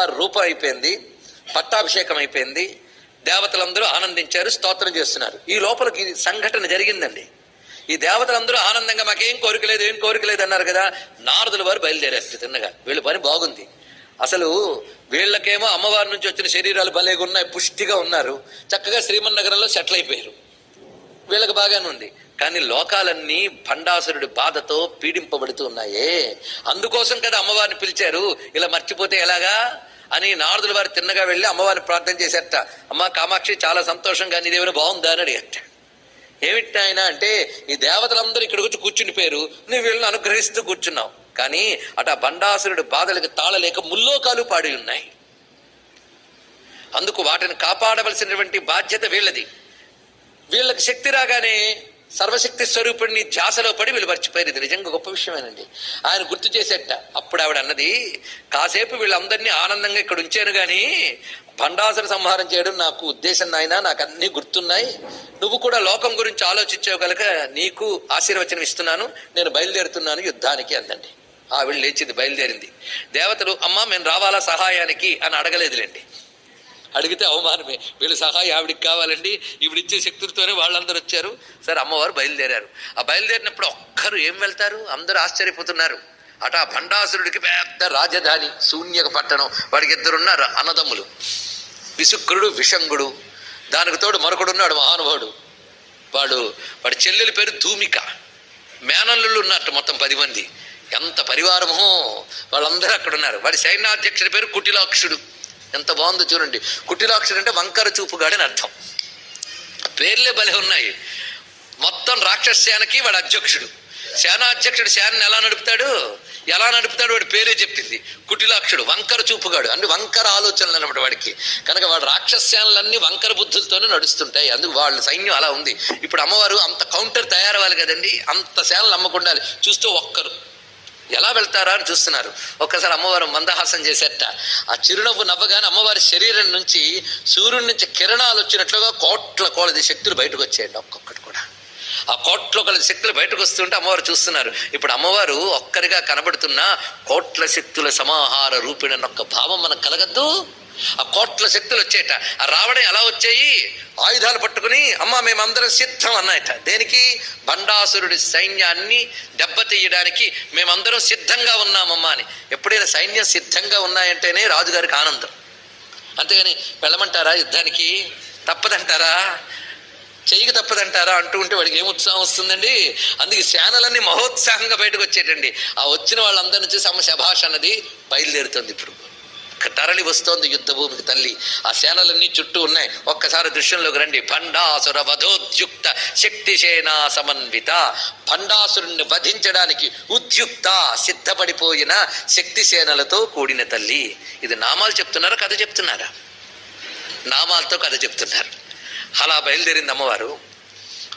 అమ్మవారి రూపం అయిపోయింది పట్టాభిషేకం అయిపోయింది దేవతలందరూ ఆనందించారు స్తోత్రం చేస్తున్నారు. ఈ లోపలికి సంఘటన జరిగిందండి. ఈ దేవతలందరూ ఆనందంగా మాకేం కోరిక లేదు ఏం కోరిక లేదు అన్నారు కదా నారదుల వారు బయలుదేరారు తిన్నగా. వీళ్ళ పని బాగుంది. అసలు వీళ్ళకేమో అమ్మవారి నుంచి వచ్చిన శరీరాలు భలేగా ఉన్నాయి పుష్టిగా ఉన్నారు. చక్కగా శ్రీమన్నగరంలో సెటిల్ అయిపోయారు. వీళ్ళకి బాగానే ఉంది. కానీ లోకాలన్నీ భండాసురుడి బాధతో పీడింపబడుతూ ఉన్నాయే. అందుకోసం కదా అమ్మవారిని పిలిచారు. ఇలా మర్చిపోతే ఎలాగా? అని నారదుల వారు తిన్నగా వెళ్ళి అమ్మవారిని ప్రార్థన చేశారట అమ్మ కామాక్షి చాలా సంతోషంగా నీదేమైనా బాగుందా అని అడిగట ఏమిటి ఆయన అంటే ఈ దేవతలందరూ ఇక్కడికి వచ్చి కూర్చుని పేరు నువ్వు వీళ్ళని అనుగ్రహిస్తూ కూర్చున్నావు. కానీ అట బండాసురుడు బండాసురుడి బాధలకు తాళలేక ముల్లోకాలు పాడి ఉన్నాయి. అందుకు వాటిని కాపాడవలసినటువంటి బాధ్యత వీళ్ళది. వీళ్ళకి శక్తి రాగానే సర్వశక్తి స్వరూపుడిని ధ్యాసలో పడి వీళ్ళు మర్చిపోయారు ఇది నిజంగా గొప్ప విషయమేనండి. ఆయన గుర్తు చేసేట. అప్పుడు ఆవిడ అన్నది కాసేపు వీళ్ళందరినీ ఆనందంగా ఇక్కడ ఉంచాను కానీ భండాసుర సంహారం చేయడం నాకు ఉద్దేశం నాయన నాకు అన్ని గుర్తున్నాయి. నువ్వు కూడా లోకం గురించి ఆలోచించావు కనుక నీకు ఆశీర్వచనం ఇస్తున్నాను. నేను బయలుదేరుతున్నాను యుద్ధానికి అందండి. ఆవిడ లేచింది బయలుదేరింది. దేవతలు అమ్మా మేము రావాలా సహాయానికి? అని అడగలేదులేండి. అడిగితే అవమానమే. వీళ్ళ సహాయం ఆవిడికి కావాలండి. ఈవిడిచ్చే శక్తులతోనే వాళ్ళందరూ వచ్చారు. సరే అమ్మవారు బయలుదేరారు. ఆ బయలుదేరినప్పుడు ఒక్కరు ఏం వెళ్తారు? అందరూ ఆశ్చర్యపోతున్నారు. అట ఆ భండాసురుడికి పెద్ద రాజధాని శూన్యక పట్టణం. వాడికి ఇద్దరున్నారు అన్నదమ్ములు. విశుక్రుడు విషంగుడు. దానికి తోడు మరొకడున్నాడు మహానుభావుడు. వాడు వాడి చెల్లెలి పేరు ధూమిక. మేనల్లుళ్ళు ఉన్నట్టు మొత్తం పది మంది. ఎంత పరివారమో. వాళ్ళందరూ అక్కడ ఉన్నారు వాడి సైన్యాధ్యక్షుడి పేరు కుటిలాక్షుడు. ఎంత బాగుందో చూడండి. కుటిలాక్షుడు అంటే వంకర చూపుగాడని అర్థం. పేర్లే భలే ఉన్నాయి. మొత్తం రాక్షస సేనకి వాడు అధ్యక్షుడు. సేనాధ్యక్షుడు సేనని ఎలా నడుపుతాడు? ఎలా నడుపుతాడు? వాడి పేరే చెప్పింది. కుటిలాక్షుడు వంకర చూపుగాడు. అంటే వంకర ఆలోచనలు అనమాట వాడికి. కనుక వాడు రాక్షస సేనలన్నీ వంకర బుద్ధులతోనే నడుస్తుంటాయి. అందుకు వాళ్ళ సైన్యం అలా ఉంది. ఇప్పుడు అమ్మవారు అంత కౌంటర్ తయారవ్వాలి కదండి. అంత సేనలు నమ్మకుండాలి చూస్తూ ఒక్కరు. ఎలా వెళ్తారా అని చూస్తున్నారు. ఒక్కసారి అమ్మవారు మందహాసం చేసేట. ఆ చిరునవ్వు నవ్వగానే అమ్మవారి శరీరం నుంచి సూర్యుడి నుంచి కిరణాలు వచ్చినట్లుగా కోట్ల కోలది శక్తులు బయటకు వచ్చేయండి ఒక్కొక్కటి కూడా. ఆ కోట్ల కొలది శక్తులు బయటకు వస్తుంటే అమ్మవారు చూస్తున్నారు. ఇప్పుడు అమ్మవారు ఒక్కరిగా కనబడుతున్న కోట్ల శక్తుల సమాహార రూపిణ ఒక్క భావం మనకు కలగద్దు. ఆ కోట్ల శక్తులు వచ్చేట. ఆ రావడం ఎలా వచ్చాయి? ఆయుధాలు పట్టుకుని అమ్మ మేమందరం సిద్ధం అన్నాయట. దేనికి? బండాసురుడి సైన్యాన్ని దెబ్బతీయడానికి మేమందరం సిద్ధంగా ఉన్నామమ్మా అని. ఎప్పుడైనా సైన్యం సిద్ధంగా ఉన్నాయంటేనే రాజుగారికి ఆనందం. అంతేగాని వెళ్ళమంటారా యుద్ధానికి? తప్పదంటారా? చెయ్యికి తప్పదంటారా? అంటూ ఉంటే వాడికి ఏం ఉత్సాహం వస్తుందండి? అందుకే సేనలన్నీ మహోత్సాహంగా బయటకు వచ్చేటండి. ఆ వచ్చిన వాళ్ళందరి నుంచి సమ శభాష్ అన్నది బయలుదేరుతుంది ఇప్పుడు. తరలి వస్తోంది యుద్ధభూమికి తల్లి. ఆ సేనలన్నీ చుట్టూ ఉన్నాయి. ఒక్కసారి దృశ్యంలోకి రండి. భండాసుర వధోద్యుక్త శక్తి సేనా సమన్విత. భండాసురుణ్ణి వధించడానికి ఉద్యుక్త సిద్ధపడిపోయిన శక్తి సేనలతో కూడిన తల్లి. ఇది నామాలు చెప్తున్నారా కథ చెప్తున్నారా? నామాలతో కథ చెప్తున్నారు. అలా బయలుదేరింది అమ్మవారు.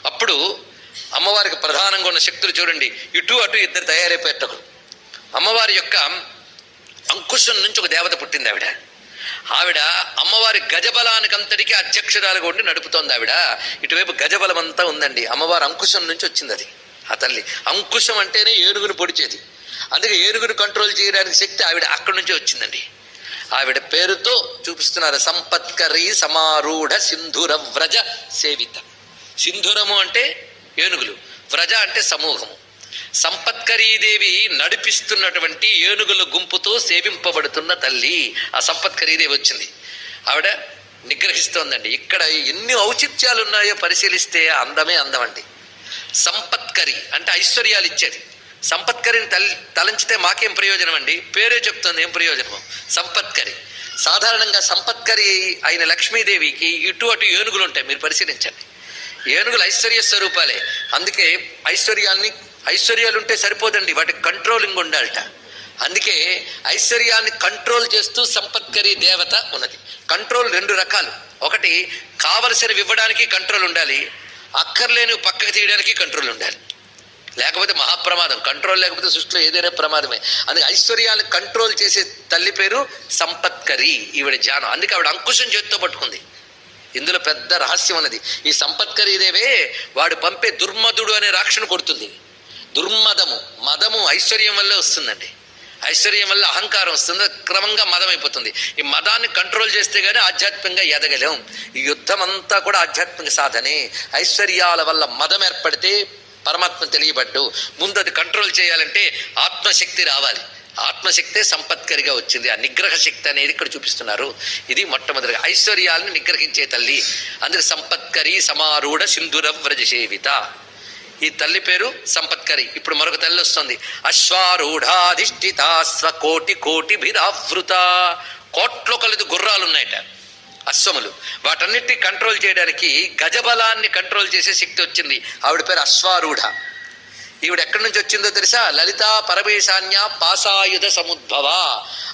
అప్పుడు అమ్మవారికి ప్రధానంగా ఉన్న శక్తులు చూడండి. ఇటు అటు ఇద్దరు తయారైపోయేటప్పుడు. అమ్మవారి యొక్క అంకుశం నుంచి ఒక దేవత పుట్టింది ఆవిడ. ఆవిడ అమ్మవారి గజబలానికంతటికీ అధ్యక్షురాలుగా ఉండి నడుపుతోంది ఆవిడ. ఇటువైపు గజబలం అంతా ఉందండి. అమ్మవారు అంకుశం నుంచి వచ్చింది అది. ఆ తల్లి. అంకుశం అంటేనే ఏనుగును పొడిచేది. అందుకే ఏనుగును కంట్రోల్ చేయడానికి శక్తి ఆవిడ అక్కడి నుంచే వచ్చిందండి. ఆవిడ పేరుతో చూపిస్తున్నారు. సంపత్కరి సమారూఢ సింధుర వ్రజ సేవిత. సింధురము అంటే ఏనుగులు. వ్రజ అంటే సమూహము. సంపత్కరీదేవి నడిపిస్తున్నటువంటి ఏనుగుల గుంపుతో సేవింపబడుతున్న తల్లి. ఆ సంపత్కరీదేవి వచ్చింది. ఆవిడ నిగ్రహిస్తోందండి. ఇక్కడ ఎన్ని ఔచిత్యాలు ఉన్నాయో పరిశీలిస్తే అందమే అందమండి. సంపత్కరి అంటే ఐశ్వర్యాలు ఇచ్చేది. సంపత్కరిని తల్ తలంచితే మాకేం ప్రయోజనం అండి పేరే చెప్తుంది ఏం ప్రయోజనము? సంపత్కరి. సాధారణంగా సంపత్కరి అయిన లక్ష్మీదేవికి ఇటు అటు ఏనుగులు ఉంటాయి మీరు పరిశీలించండి. ఏనుగులు ఐశ్వర్య స్వరూపాలే. అందుకే ఐశ్వర్యాన్ని ఐశ్వర్యాలు ఉంటే సరిపోదండి వాటికి కంట్రోలింగ్ ఉండాలట. అందుకే ఐశ్వర్యాన్ని కంట్రోల్ చేస్తూ సంపత్కరి దేవత ఉన్నది. కంట్రోల్ రెండు రకాలు. ఒకటి కావలసినవి ఇవ్వడానికి కంట్రోల్ ఉండాలి. అక్కర్లేని పక్కకు తీయడానికి కంట్రోల్ ఉండాలి. లేకపోతే మహాప్రమాదం. కంట్రోల్ లేకపోతే సృష్టిలో ఏదైనా ప్రమాదమే. అందుకే ఐశ్వర్యాన్ని కంట్రోల్ చేసే తల్లి పేరు సంపత్కరి ఈవిడ జానం. అందుకే ఆవిడ అంకుశం చేతితో పట్టుకుంది. ఇందులో పెద్ద రహస్యం ఉన్నది. ఈ సంపత్కరీదేవే వాడు పంపే దుర్మధుడు అనే రాక్షను కొడుతుంది. దుర్మదము. మదము ఐశ్వర్యం వల్లే వస్తుందండి. ఐశ్వర్యం వల్ల అహంకారం వస్తుంది క్రమంగా మదం అయిపోతుంది. ఈ మదాన్ని కంట్రోల్ చేస్తే కానీ ఆధ్యాత్మికంగా ఎదగలేం. ఈ యుద్ధం అంతా కూడా ఆధ్యాత్మిక సాధనే. ఐశ్వర్యాల వల్ల మదం ఏర్పడితే పరమాత్మ తెలియబడ్డు. ముందు అది కంట్రోల్ చేయాలంటే ఆత్మశక్తి రావాలి. ఆత్మశక్తే సంపత్కరిగా వచ్చింది. ఆ నిగ్రహ శక్తి అనేది ఇక్కడ చూపిస్తున్నారు. ఇది మొట్టమొదటిగా. ఐశ్వర్యాలను నిగ్రహించే తల్లి. అందుకే సంపత్కరి సమారూఢ సింధుర వ్రజ సేవిత ఈ తల్లి పేరు సంపత్కరి ఇప్పుడు మరొక తల్లి వస్తుంది. అశ్వారూఢాధిష్ఠిత కోటి కోటి భిరావృత. కోట్లో కొలది గుర్రాలు ఉన్నాయట అశ్వములు. వాటన్నిటిని కంట్రోల్ చేయడానికి గజబలాన్ని కంట్రోల్ చేసే శక్తి వచ్చింది. ఆవిడ పేరు అశ్వారూఢ. ఈవిడ ఎక్కడి నుంచి వచ్చిందో తెలుసా? లలితా పరమేశాన్య పాసాయుధ సముద్భవ.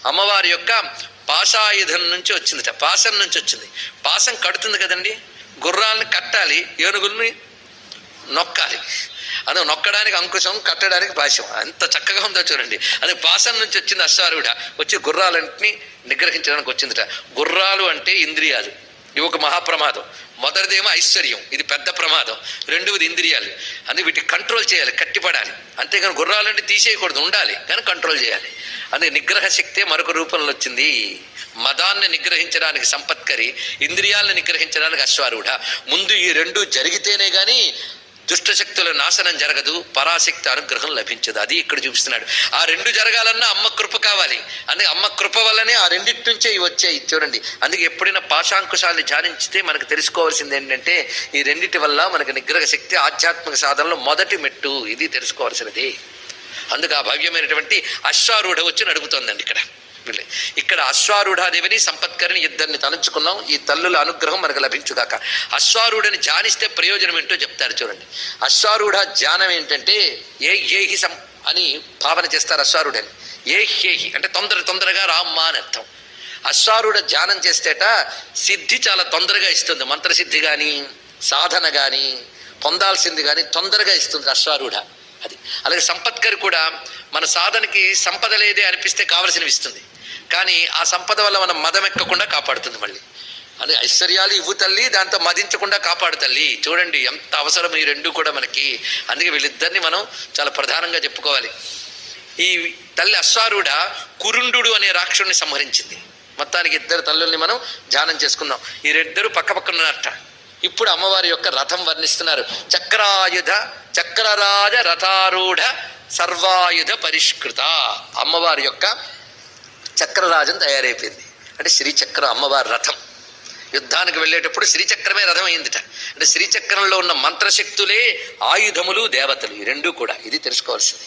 అమ్మవారి యొక్క పాసాయుధం నుంచి వచ్చిందిట. పాసం నుంచి వచ్చింది. పాసం కడుతుంది కదండి. గుర్రాలను కట్టాలి. ఏనుగుల్ని నొక్కాలి. అదే నొక్కడానికి అంకుశం కట్టడానికి పాశం. ఎంత చక్కగా ఉందో చూడండి. అది పాశం నుంచి వచ్చింది అశ్వారుడ వచ్చి గుర్రాలన్నింటినీ నిగ్రహించడానికి వచ్చిందిట. గుర్రాలు అంటే ఇంద్రియాలు. ఇవి ఒక మహాప్రమాదం. మొదటిదేమో ఐశ్వర్యం. ఇది పెద్ద ప్రమాదం. రెండవది ఇంద్రియాలు. అని వీటిని కంట్రోల్ చేయాలి కట్టిపడాలి. అంతేగాని గుర్రాలంటే తీసేయకూడదు. ఉండాలి. కానీ కంట్రోల్ చేయాలి. అందుకే నిగ్రహ శక్తే మరొక రూపంలో వచ్చింది. మదాన్ని నిగ్రహించడానికి సంపత్కరి ఇంద్రియాలను నిగ్రహించడానికి అశ్వారూఢ. ముందు ఈ రెండు జరిగితేనే కానీ దుష్టశక్తుల నాశనం జరగదు పరాశక్తి అనుగ్రహం లభించదు. అది ఇక్కడ చూపిస్తున్నాడు. ఆ రెండు జరగాలన్నా అమ్మ కృప కావాలి. అందుకే అమ్మ కృప వల్లనే ఆ రెండింటి నుంచే ఇవి వచ్చాయి. చూడండి. అందుకే ఎప్పుడైనా పాశాంకుశాలని ధ్యానించితే మనకు తెలుసుకోవాల్సింది ఏంటంటే ఈ రెండింటి వల్ల మనకు నిగ్రహ శక్తి ఆధ్యాత్మిక సాధనలో మొదటి మెట్టు ఇది తెలుసుకోవాల్సినది. అందుకు ఆ భవ్యమైనటువంటి అశ్వారూఢ వచ్చి నడుపుతోందండి ఇక్కడ. వీళ్ళే. ఇక్కడ అశ్వారూఢాదేవిని సంపత్కరిని ఇద్దరిని తలంచుకున్నాం. ఈ తల్లుల అనుగ్రహం మనకు లభించుగాక. అశ్వారూఢని ధ్యానిస్తే ప్రయోజనం ఏంటో చెప్తారు చూడండి. అశ్వారూఢ ధ్యానం ఏంటంటే ఏ ఏహి సం అని భావన చేస్తారు అశ్వారూఢని. ఏ హేహి అంటే తొందర తొందరగా రామ్మా అని అర్థం. అశ్వారూఢ ధ్యానం చేస్తేట సిద్ధి చాలా తొందరగా ఇస్తుంది. మంత్రసిద్ధి కానీ సాధన కానీ పొందాల్సింది కానీ తొందరగా ఇస్తుంది అశ్వారూఢ అది. అలాగే సంపత్కర్ కూడా మన సాధనకి సంపద లేదే అనిపిస్తే కావలసినవి ఇస్తుంది. కానీ ఆ సంపద వల్ల మనం మదం ఎక్కకుండా కాపాడుతుంది మళ్ళీ. అది ఐశ్వర్యాలు ఇవ్వు తల్లి దాంతో మదించకుండా కాపాడు తల్లి. చూడండి ఎంత అవసరం ఈ రెండు కూడా మనకి. అందుకే వీళ్ళిద్దరిని మనం చాలా ప్రధానంగా చెప్పుకోవాలి. ఈ తల్లి అశ్వారుడ కురుండు అనే రాక్షుడిని సంహరించింది. మొత్తానికి ఇద్దరు తల్లుల్ని మనం ధ్యానం చేసుకుందాం ఈ ఇద్దరు పక్క పక్కన ఇప్పుడు అమ్మవారి యొక్క రథం వర్ణిస్తున్నారు. చక్రాయుధ చక్రరాజ రథారూఢ సర్వాయుధ పరిష్కృత. అమ్మవారి యొక్క చక్రరాజం తయారైపోయింది. అంటే శ్రీచక్ర అమ్మవారి రథం. యుద్ధానికి వెళ్ళేటప్పుడు శ్రీచక్రమే రథం అయిందిట అంటే శ్రీచక్రంలో ఉన్న మంత్రశక్తులే ఆయుధములు దేవతలు ఈ రెండూ కూడా. ఇది తెలుసుకోవాల్సింది.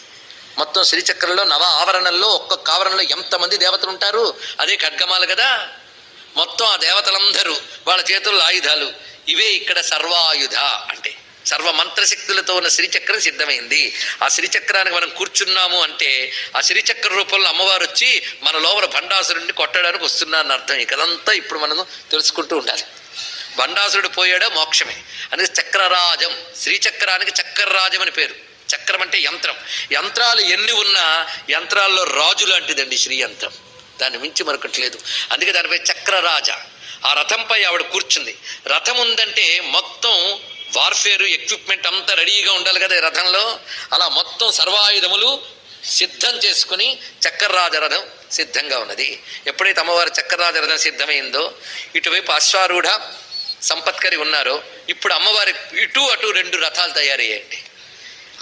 మొత్తం శ్రీచక్రంలో నవ ఆవరణల్లో ఒక్కొక్క ఆవరణలో ఎంతమంది దేవతలు ఉంటారు అదే ఖడ్గమాలు కదా? మొత్తం ఆ దేవతలందరూ వాళ్ళ చేతుల్లో ఆయుధాలు. ఇవే ఇక్కడ సర్వాయుధ అంటే. సర్వ మంత్రశక్తులతో ఉన్న శ్రీచక్రం సిద్ధమైంది. ఆ శ్రీచక్రానికి మనం కూర్చున్నాము అంటే ఆ శ్రీచక్ర రూపంలో అమ్మవారు వచ్చి మన లోపల భండాసురుడిని కొట్టడానికి వస్తున్నారని అర్థం. ఇకదంతా ఇప్పుడు మనం తెలుసుకుంటూ ఉండాలి. భండాసురుడు పోయాడో మోక్షమే. అందుకే చక్రరాజం శ్రీచక్రానికి చక్రరాజం అని పేరు. చక్రం అంటే యంత్రం. యంత్రాలు ఎన్ని ఉన్నా యంత్రాల్లో రాజు లాంటిదండి శ్రీ యంత్రం దాన్ని మించి మరొకటి లేదు అందుకే దానిపై చక్రరాజ. ఆ రథంపై ఆవిడ కూర్చుంది. రథం ఉందంటే మొత్తం వార్ఫేరు ఎక్విప్మెంట్ అంతా రెడీగా ఉండాలి కదా ఈ రథంలో. అలా మొత్తం సర్వాయుధములు సిద్ధం చేసుకుని చక్రరాజ రథం సిద్ధంగా ఉన్నది. ఎప్పుడైతే అమ్మవారి చక్రరాజ రథం సిద్ధమైందో ఇటువైపు అశ్వారూఢ సంపత్కరి ఉన్నారో. ఇప్పుడు అమ్మవారి ఇటు అటు రెండు రథాలు తయారయ్యాయండి.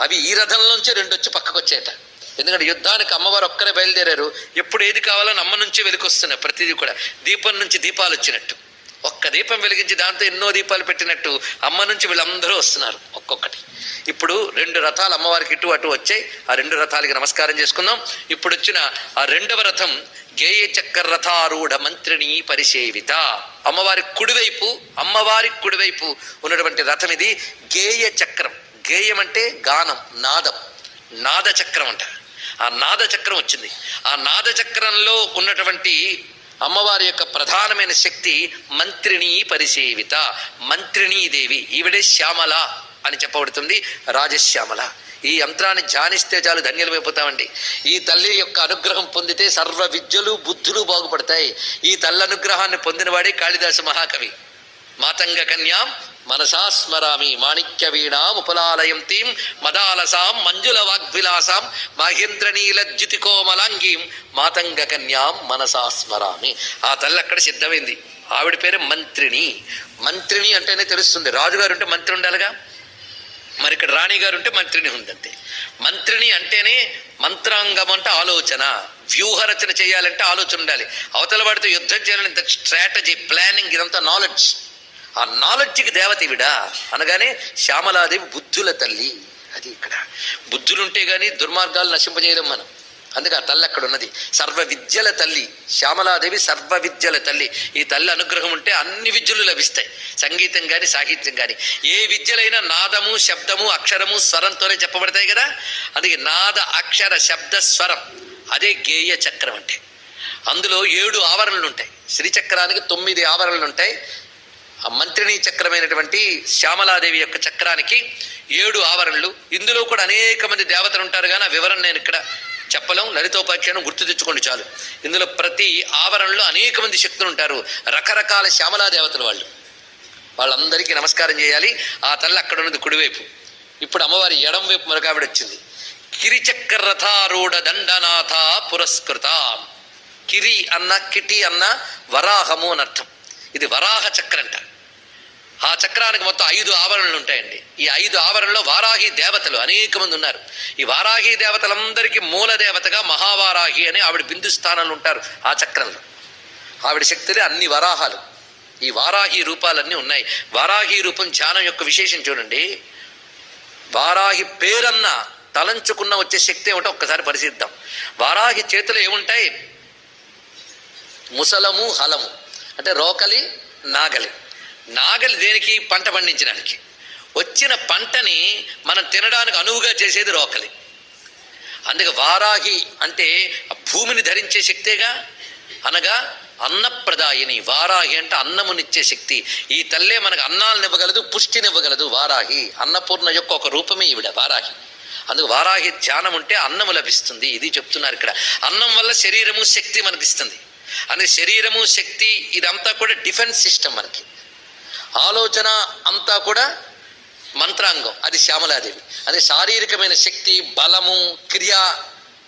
అవి ఈ రథంలోంచి రెండు వచ్చి పక్కకు వచ్చాయట ఎందుకంటే యుద్ధానికి అమ్మవారు ఒక్కరే బయలుదేరారు. ఎప్పుడు ఏది కావాలని అమ్మ నుంచి వెలికొస్తున్నాయి ప్రతిదీ కూడా. దీపం నుంచి దీపాలు వచ్చినట్టు. ఒక్క దీపం వెలిగించి దాంతో ఎన్నో దీపాలు పెట్టినట్టు అమ్మ నుంచి వీళ్ళందరూ వస్తున్నారు ఒక్కొక్కటి. ఇప్పుడు రెండు రథాలు అమ్మవారికి ఇటు అటు వచ్చాయి. ఆ రెండు రథాలకి నమస్కారం చేసుకుందాం. ఇప్పుడు వచ్చిన ఆ రెండవ రథం గేయ చక్ర రథారూఢ మంత్రిని పరిసేవిత అమ్మవారి కుడివైపు అమ్మవారి కుడివైపు ఉన్నటువంటి రథం ఇది గేయ చక్రం. గేయం అంటే గానం నాదం. నాద చక్రం అంట ఆ నాద చక్రం వచ్చింది. ఆ నాద చక్రంలో ఉన్నటువంటి అమ్మవారి యొక్క ప్రధానమైన శక్తి మంత్రిణీ పరిసేవిత. మంత్రిణీ దేవి. ఈవిడే శ్యామల అని చెప్పబడుతుంది రాజశ్యామల. ఈ యంత్రాన్ని ధ్యానిస్తే చాలు ధన్యులమైపోతామండి ఈ తల్లి యొక్క అనుగ్రహం పొందితే సర్వ విద్యలు బుద్ధులు బాగుపడతాయి. ఈ తల్లి అనుగ్రహాన్ని పొందినవాడే కాళిదాస మహాకవి. మాతంగ కన్యాం మనసా స్మరామి మాణిక్య వీణాం ఉపలాలయం తీం మదాలసాం మంజుల వాగ్విలాసాం మహేంద్రనీల కోమలాంగీం మాతంగ కన్యాం మనసా స్మరామి ఆ తల్లి అక్కడ సిద్ధమైంది. ఆవిడ పేరు మంత్రిని మంత్రిని అంటేనే తెలుస్తుంది. రాజుగారు ఉంటే మంత్రి ఉండాలిగా. మరి ఇక్కడ రాణి గారు ఉంటే మంత్రిని ఉందంతే. మంత్రిని అంటేనే మంత్రాంగం అంటే ఆలోచన. వ్యూహరచన చేయాలంటే ఆలోచన ఉండాలి. అవతల వాడితో యుద్ధం చేయాలంటే స్ట్రాటజీ ప్లానింగ్ ఇదంతా నాలెడ్జ్ ఆ నాలెడ్జ్కి దేవత ఇవిడా? అనగానే శ్యామలాదేవి బుద్ధుల తల్లి. అది ఇక్కడ. బుద్ధులుంటే కానీ దుర్మార్గాలు నశింపజేయడం మనం. అందుకే ఆ తల్లి అక్కడ ఉన్నది. సర్వ విద్యల తల్లి. శ్యామలాదేవి సర్వ విద్యల తల్లి. ఈ తల్లి అనుగ్రహం ఉంటే అన్ని విద్యలు లభిస్తాయి. సంగీతం కానీ సాహిత్యం కానీ ఏ విద్యలైనా నాదము శబ్దము అక్షరము స్వరంతోనే చెప్పబడతాయి కదా? అందుకే నాద అక్షర శబ్ద స్వరం. అదే గేయ చక్రం అంటే. అందులో ఏడు ఆవరణలు ఉంటాయి శ్రీచక్రానికి తొమ్మిది ఆవరణలు ఉంటాయి ఆ మంత్రిని చక్రమైనటువంటి శ్యామలాదేవి యొక్క చక్రానికి ఏడు ఆవరణలు. ఇందులో కూడా అనేక మంది దేవతలు ఉంటారు కానీ ఆ వివరణ నేను ఇక్కడ చెప్పలేం. లలితోపాఖ్యానం గుర్తు తెచ్చుకోండి చాలు. ఇందులో ప్రతి ఆవరణలో అనేక మంది శక్తులు ఉంటారు. రకరకాల శ్యామలా దేవతలు వాళ్ళు. వాళ్ళందరికీ నమస్కారం చేయాలి. ఆ తల్లి అక్కడ ఉన్నది కుడివైపు. ఇప్పుడు అమ్మవారి ఎడం వైపు మరొక ఆవిడ వచ్చింది. కిరిచక్రరథారూఢ దండనాథ పురస్కృత. కిరి అన్న కిటి అన్న వరాహము అని అర్థం. ఇది వరాహ చక్రంట ఆ చక్రానికి మొత్తం ఐదు ఆవరణలు ఉంటాయండి. ఈ ఐదు ఆవరణలో వారాహి దేవతలు అనేక మంది ఉన్నారు. ఈ వారాహి దేవతలందరికీ మూల దేవతగా మహావారాహి అని ఆవిడ బిందు స్థానంలో ఉంటారు ఆ చక్రంలో. ఆవిడ శక్తులే అన్ని వరాహాలు. ఈ వారాహి రూపాలన్నీ ఉన్నాయి. వారాహి రూపం ధ్యానం యొక్క విశేషం చూడండి. వారాహి పేరన్న తలంచుకున్న వచ్చే శక్తి ఏమిటో ఒక్కసారి పరిశీలిద్దాం. వారాహి చేతులు ఏముంటాయి? ముసలము హలము. అంటే రోకలి నాగలి. నాగలి దేనికి? పంట పండించడానికి. వచ్చిన పంటని మనం తినడానికి అనువుగా చేసేది రోకలి. అందుకే వారాహి అంటే ఆ భూమిని ధరించే శక్తేగా? అనగా అన్నప్రదాయిని. వారాహి అంటే అన్నమునిచ్చే శక్తి. ఈ తల్లే మనకు అన్నాలనివ్వగలదు పుష్టినివ్వగలదు వారాహి. అన్నపూర్ణ యొక్క ఒక రూపమే ఈవిడ వారాహి. అందుకు వారాహి ధ్యానం ఉంటే అన్నము లభిస్తుంది. ఇది చెప్తున్నారు ఇక్కడ. అన్నం వల్ల శరీరము శక్తి మనకిస్తుంది. అందుకే శరీరము శక్తి ఇదంతా కూడా డిఫెన్స్ సిస్టమ్ మనకి. ఆలోచన అంతా కూడా మంత్రాంగం. అది శ్యామలాదేవి. అదే శారీరకమైన శక్తి బలము క్రియ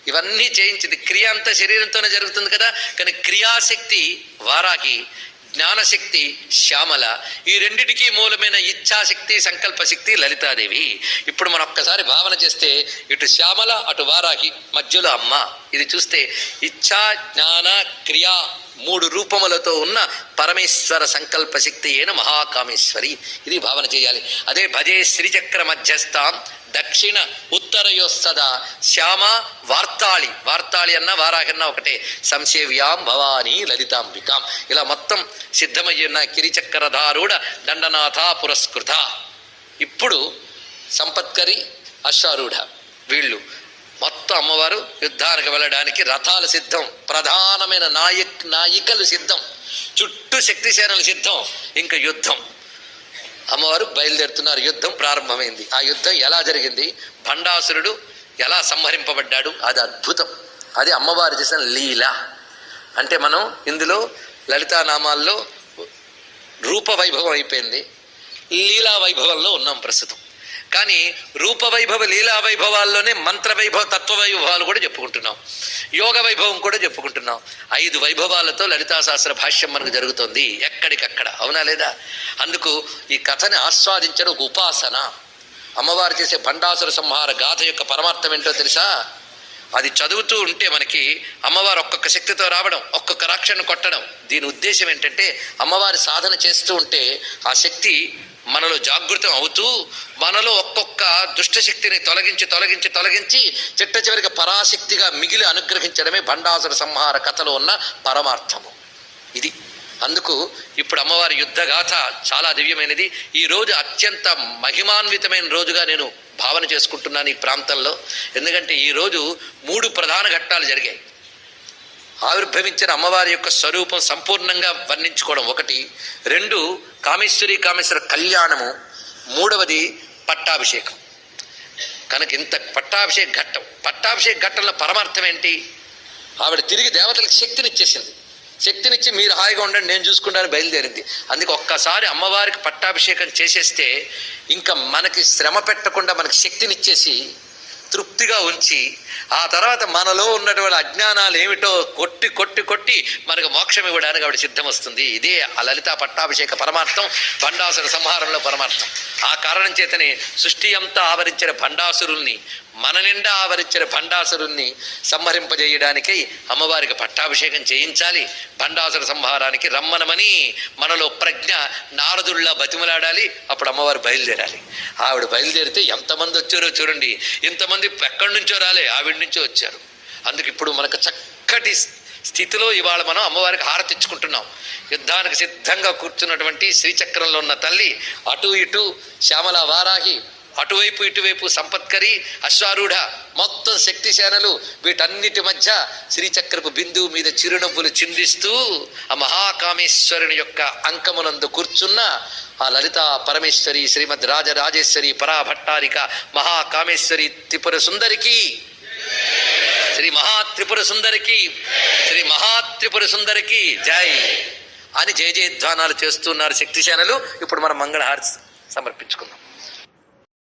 ఇవన్నీ చేయించింది. క్రియ అంతా శరీరంతోనే జరుగుతుంది కదా? కానీ క్రియాశక్తి వారాకి జ్ఞానశక్తి శ్యామల. ఈ రెండిటికీ మూలమైన ఇచ్ఛాశక్తి సంకల్పశక్తి లలితాదేవి. ఇప్పుడు మనం ఒక్కసారి భావన చేస్తే ఇటు శ్యామల అటు వారాకి మధ్యలో అమ్మ. ఇది చూస్తే ఇచ్ఛా జ్ఞాన క్రియా మూడు రూపములతో ఉన్న పరమేశ్వర సంకల్ప శక్తి అయిన మహాకామేశ్వరి. ఇది భావన చేయాలి. అదే భజే శ్రీచక్ర మధ్యస్థాం దక్షిణ ఉత్తరయోస్తద శ్యామ వార్తాళి. వార్తాళి అన్న వారాహన్న ఒకటే. సంసేవ్యాం భవానీ లలితాంబికాం. ఇలా మొత్తం సిద్ధమయ్యున్న కిరిచక్రధారూఢ దండనాథ పురస్కృత. ఇప్పుడు సంపత్కరి అశ్వారూఢ. వీళ్ళు మొత్తం అమ్మవారు యుద్ధానికి వెళ్ళడానికి రథాలు సిద్ధం ప్రధానమైన నాయక్ నాయికలు సిద్ధం చుట్టూ శక్తి సేనలు సిద్ధం ఇంకా యుద్ధం. అమ్మవారు బయలుదేరుతున్నారు. యుద్ధం ప్రారంభమైంది. ఆ యుద్ధం ఎలా జరిగింది? భండాసురుడు ఎలా సంహరింపబడ్డాడు? అది అద్భుతం. అది అమ్మవారు చేసిన లీల. అంటే మనం ఇందులో లలితానామాల్లో రూప వైభవం అయిపోయింది. లీలా వైభవంలో ఉన్నాం ప్రస్తుతం. కానీ రూపవైభవ లీలా వైభవాల్లోనే మంత్ర వైభవ తత్వ వైభవాలు కూడా చెప్పుకుంటున్నాం. యోగ వైభవం కూడా చెప్పుకుంటున్నాం. ఐదు వైభవాలతో లలితాశాస్త్ర భాష్యం మనకు జరుగుతుంది. ఎక్కడికక్కడ అవునా లేదా? అందుకు ఈ కథని ఆస్వాదించడం ఒక ఉపాసన. అమ్మవారు చేసే భండాసుర సంహార గాథ యొక్క పరమార్థం ఏంటో తెలుసా? అది చదువుతూ ఉంటే మనకి అమ్మవారు ఒక్కొక్క శక్తితో రావడం ఒక్కొక్క రాక్షను కొట్టడం. దీని ఉద్దేశం ఏంటంటే అమ్మవారి సాధన చేస్తూ ఉంటే ఆ శక్తి మనలో జాగృతం అవుతూ మనలో ఒక్కొక్క దుష్టశక్తిని తొలగించి తొలగించి తొలగించి చిట్ట చివరికి పరాశక్తిగా మిగిలి అనుగ్రహించడమే భండాసుర సంహార కథలో ఉన్న పరమార్థము. ఇది. అందుకు ఇప్పుడు అమ్మవారి యుద్ధగాథ చాలా దివ్యమైనది. ఈ రోజు అత్యంత మహిమాన్వితమైన రోజుగా నేను భావన చేసుకుంటున్నాను ఈ ప్రాంతంలో. ఎందుకంటే ఈ రోజు మూడు ప్రధాన ఘట్టాలు జరిగాయి. ఆవిర్భవించిన అమ్మవారి యొక్క స్వరూపం సంపూర్ణంగా వర్ణించుకోవడం ఒకటి. రెండు కామేశ్వరి కామేశ్వర కళ్యాణము. మూడవది పట్టాభిషేకం. కనుక ఇంత పట్టాభిషేక ఘట్టం. పట్టాభిషేక ఘట్టంలో పరమార్థం ఏంటి? ఆవిడ తిరిగి దేవతలకు శక్తినిచ్చేసింది. శక్తినిచ్చి మీరు హాయిగా ఉండండి నేను చూసుకుంటాను బయలుదేరింది. అందుకే ఒక్కసారి అమ్మవారికి పట్టాభిషేకం చేసేస్తే ఇంకా మనకి శ్రమ పెట్టకుండా మనకి శక్తినిచ్చేసి తృప్తిగా ఉంచి ఆ తర్వాత మనలో ఉన్నటువంటి అజ్ఞానాలు ఏమిటో కొట్టి కొట్టి కొట్టి మనకు మోక్షం ఇవ్వడానికి ఆవిడ సిద్ధం వస్తుంది. ఇదే ఆ లలిత పట్టాభిషేక పరమార్థం భండాసుర సంహారంలో పరమార్థం. ఆ కారణం చేతనే సృష్టి అంతా ఆవరించిన భండాసురుల్ని మన నిండా ఆవరించిన భండాసురుణ్ణి సంహరింపజేయడానికై అమ్మవారికి పట్టాభిషేకం చేయించాలి. భండాసుర సంహారానికి రమ్మనమని మనలో ప్రజ్ఞ నారదుల్లా బతిమలాడాలి. అప్పుడు అమ్మవారు బయలుదేరాలి. ఆవిడ బయలుదేరితే ఎంతమంది వచ్చారో చూడండి. ఇంతమంది ఎక్కడి నుంచో రాలే ఆవిడ నుంచో వచ్చారు. అందుకు ఇప్పుడు మనకు చక్కటి స్థితిలో ఇవాళ మనం అమ్మవారికి హారతి ఇచ్చుకుంటున్నాం. యుద్ధానికి సిద్ధంగా కూర్చున్నటువంటి శ్రీచక్రంలో ఉన్న తల్లి అటు ఇటు శ్యామల వారాహి అటువైపు ఇటువైపు సంపత్కరి అశ్వారూఢ మొత్తం శక్తి సేనలు వీటన్నిటి మధ్య శ్రీచక్రపు బిందువు మీద చిరునవ్వులు చిందిస్తూ ఆ మహాకామేశ్వరుని యొక్క అంకమునందు కూర్చున్న ఆ లలిత పరమేశ్వరి శ్రీమద్ రాజరాజేశ్వరి పరాభట్టారిక మహాకామేశ్వరి త్రిపుర సుందరికి శ్రీ మహాత్రిపుర సుందరికి శ్రీ మహాత్రిపుర సుందరికి జై అని జయ జయధ్వానాలు చేస్తున్నారు శక్తిశానలు ఇప్పుడు మనం మంగళహారతి సమర్పించుకుందాం.